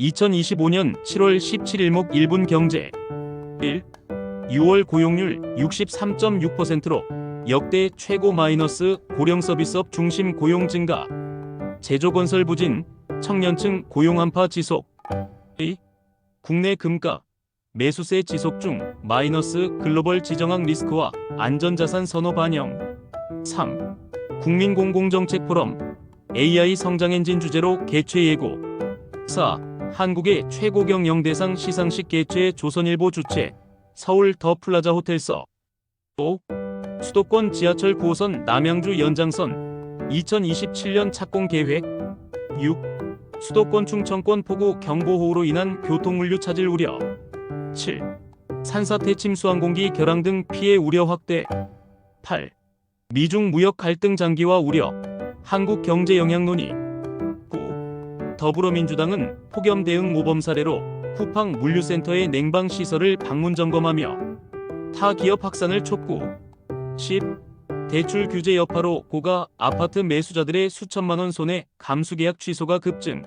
2025년 7월 17일 목 1분 경제 1. 6월 고용률 63.6%로 역대 최고 마이너스 고령 서비스업 중심 고용 증가 제조건설 부진 청년층 고용 한파 지속 2. 국내 금가 매수세 지속 중 마이너스 글로벌 지정학 리스크와 안전자산 선호 반영 3. 국민공공정책 포럼 AI 성장 엔진 주제로 개최 예고 4. 한국의 최고 경영 대상 시상식 개최 조선일보 주최 서울 더 플라자 호텔서 5. 수도권 지하철 9호선 남양주 연장선 2027년 착공 계획 6. 수도권 충청권 포구 경보호우로 인한 교통물류 차질 우려 7. 산사태 침수 항공기 결항 등 피해 우려 확대 8. 미중 무역 갈등 장기화 우려 한국 경제 영향 논의 9. 더불어민주당은 폭염 대응 모범 사례로 쿠팡 물류센터의 냉방 시설을 방문 점검하며 타 기업 확산을 촉구 10. 대출 규제 여파로 고가 아파트 매수자들의 수천만 원 손해 감수 계약 취소가 급증